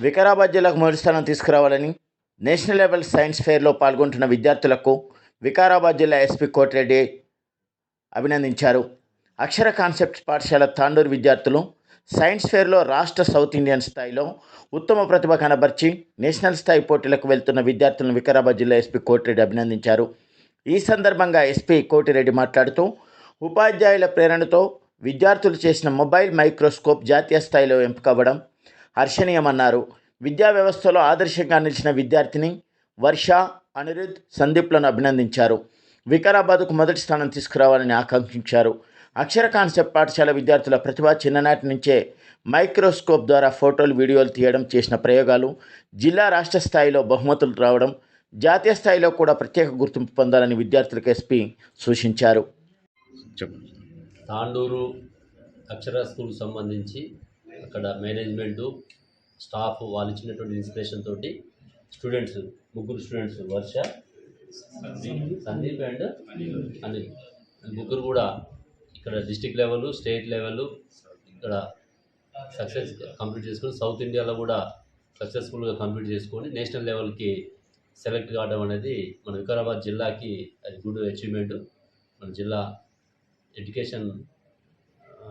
వికారాబాద్ జిల్లాకు మొదటి స్థానం తీసుకురావాలని నేషనల్ లెవెల్ సైన్స్ ఫెయిర్లో పాల్గొంటున్న విద్యార్థులకు వికారాబాద్ జిల్లా ఎస్పీ కోటిరెడ్డి అభినందించారు. అక్షర కాన్సెప్ట్ పాఠశాల తాండూరు విద్యార్థులు సైన్స్ ఫెయిర్లో రాష్ట్ర సౌత్ ఇండియన్ స్థాయిలో ఉత్తమ ప్రతిభ కనబర్చి నేషనల్ స్థాయి పోటీలకు వెళ్తున్న విద్యార్థులను వికారాబాద్ జిల్లా ఎస్పీ కోటిరెడ్డి అభినందించారు. ఈ సందర్భంగా ఎస్పీ కోటిరెడ్డి మాట్లాడుతూ ఉపాధ్యాయుల ప్రేరణతో విద్యార్థులు చేసిన మొబైల్ మైక్రోస్కోప్ జాతీయ స్థాయిలో ఎంపికవ్వడం హర్షణీయమన్నారు. విద్యా వ్యవస్థలో ఆదర్శంగా నిలిచిన విద్యార్థిని వర్ష అనిరుద్ సందీప్లను అభినందించారు. వికారాబాద్కు మొదటి స్థానం తీసుకురావాలని ఆకాంక్షించారు. అక్షర కాన్సెప్ట్ పాఠశాల విద్యార్థుల ప్రతిభ చిన్ననాటి నుంచే మైక్రోస్కోప్ ద్వారా ఫోటోలు వీడియోలు తీయడం చేసిన ప్రయోగాలు జిల్లా రాష్ట్ర స్థాయిలో బహుమతులు రావడం జాతీయ స్థాయిలో కూడా ప్రత్యేక గుర్తింపు పొందాలని విద్యార్థులకు ఎస్పీ సూచించారు. తాండూరు అక్షర స్కూల్ సంబంధించి అక్కడ మేనేజ్మెంటు స్టాఫ్ వాళ్ళు ఇచ్చినటువంటి ఇన్స్పిరేషన్ తోటి స్టూడెంట్స్ ముగ్గురు స్టూడెంట్స్ వర్ష సందీప్ అండ్ అనిల్. ముగ్గురు కూడా ఇక్కడ డిస్టిక్ లెవెల్ స్టేట్ లెవెల్ ఇక్కడ సక్సెస్ కంప్లీట్ చేసుకొని సౌత్ ఇండియాలో కూడా సక్సెస్ఫుల్గా కంప్లీట్ చేసుకొని నేషనల్ లెవెల్కి సెలెక్ట్ కావడం అనేది మన వికారాబాద్ జిల్లాకి అది గుడ్ అచీవ్మెంట్. మన జిల్లా ఎడ్యుకేషన్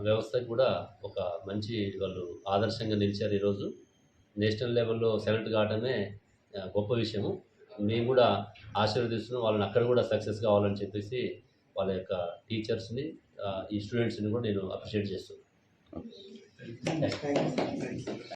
వ్యవస్థకు కూడా ఒక మంచి వాళ్ళు ఆదర్శంగా నిలిచారు ఈరోజు. నేషనల్ లెవెల్లో సెలెక్ట్ కావడమే గొప్ప విషయము. మేము కూడా ఆశీర్వదిస్తున్నాం. వాళ్ళని అక్కడ కూడా సక్సెస్ కావాలని చెప్పేసి వాళ్ళ యొక్క టీచర్స్ని ఈ స్టూడెంట్స్ని కూడా నేను అప్రిషియేట్ చేస్తున్నాను.